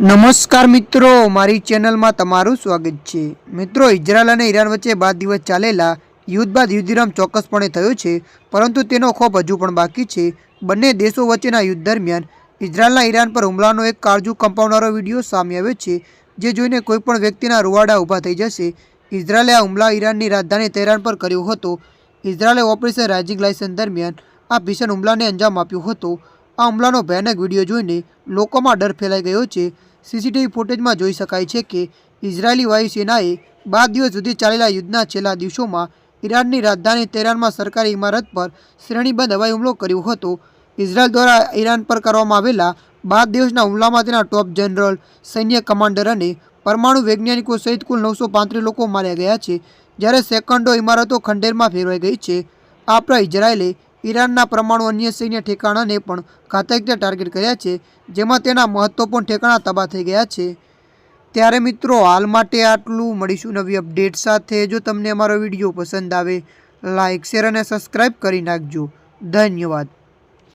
નમસ્કાર મિત્રો, મારી ચેનલમાં તમારું સ્વાગત છે. મિત્રો, ઇઝરાયલ અને ઈરાન વચ્ચે બાર દિવસ ચાલેલા યુદ્ધ બાદ યુદ્ધિરામ ચોક્કસપણે થયો છે, પરંતુ તેનો ખોફ હજુ પણ બાકી છે. બંને દેશો વચ્ચેના યુદ્ધ દરમિયાન ઇઝરાયલના ઈરાન પર હુમલાનો એક કાળજુ કંપાવનારો વીડિયો સામે આવ્યો છે, જે જોઈને કોઈપણ વ્યક્તિના રૂવાડા ઊભા થઈ જશે. ઇઝરાયલે આ હુમલા ઈરાનની રાજધાની તેહરાન પર કર્યો હતો. ઇઝરાયલે ઓપરેશન રાઇઝિંગ લાયસન્સ દરમિયાન આ ભીષણ હુમલાને અંજામ આપ્યો હતો. આ હુમલાનો ભયાનક વીડિયો જોઈને લોકોમાં ડર ફેલાઈ ગયો છે. સીસીટીવી ફૂટેજમાં જોઈ શકાય છે કે ઇઝરાયેલી વાયુસેનાએ બાર દિવસ સુધી ચાલેલા યુદ્ધના છેલ્લા દિવસોમાં ઈરાનની રાજધાની તેહરાનમાં સરકારી ઇમારત પર શ્રેણીબંધ હવાઈ હુમલો કર્યો હતો. ઇઝરાયલ દ્વારા ઈરાન પર કરવામાં આવેલા બાર દિવસના હુમલામાં તેના ટોપ જનરલ, સૈન્ય કમાન્ડર અને પરમાણુ વૈજ્ઞાનિકો સહિત કુલ નવસો પાંત્રીસ લોકો માર્યા ગયા છે, જ્યારે સેકન્ડો ઇમારતો ખંડેરમાં ફેરવાઈ ગઈ છે. આ ઇઝરાયેલે ઈરાનના પરમાણુ અન્ય સૈન્ય ઠેકાણાને પણ ઘાતક ટાર્ગેટ કર્યા છે, જેમાં તેના મહત્વપૂર્ણ ઠેકાણા તબાહ થઈ ગયા છે. ત્યારે મિત્રો, હાલ માટે આટલું. મળીશું નવી અપડેટ સાથે. જો તમને અમારો વીડિયો પસંદ આવે લાઇક શેર અને સબસ્ક્રાઈબ કરી નાખજો. ધન્યવાદ.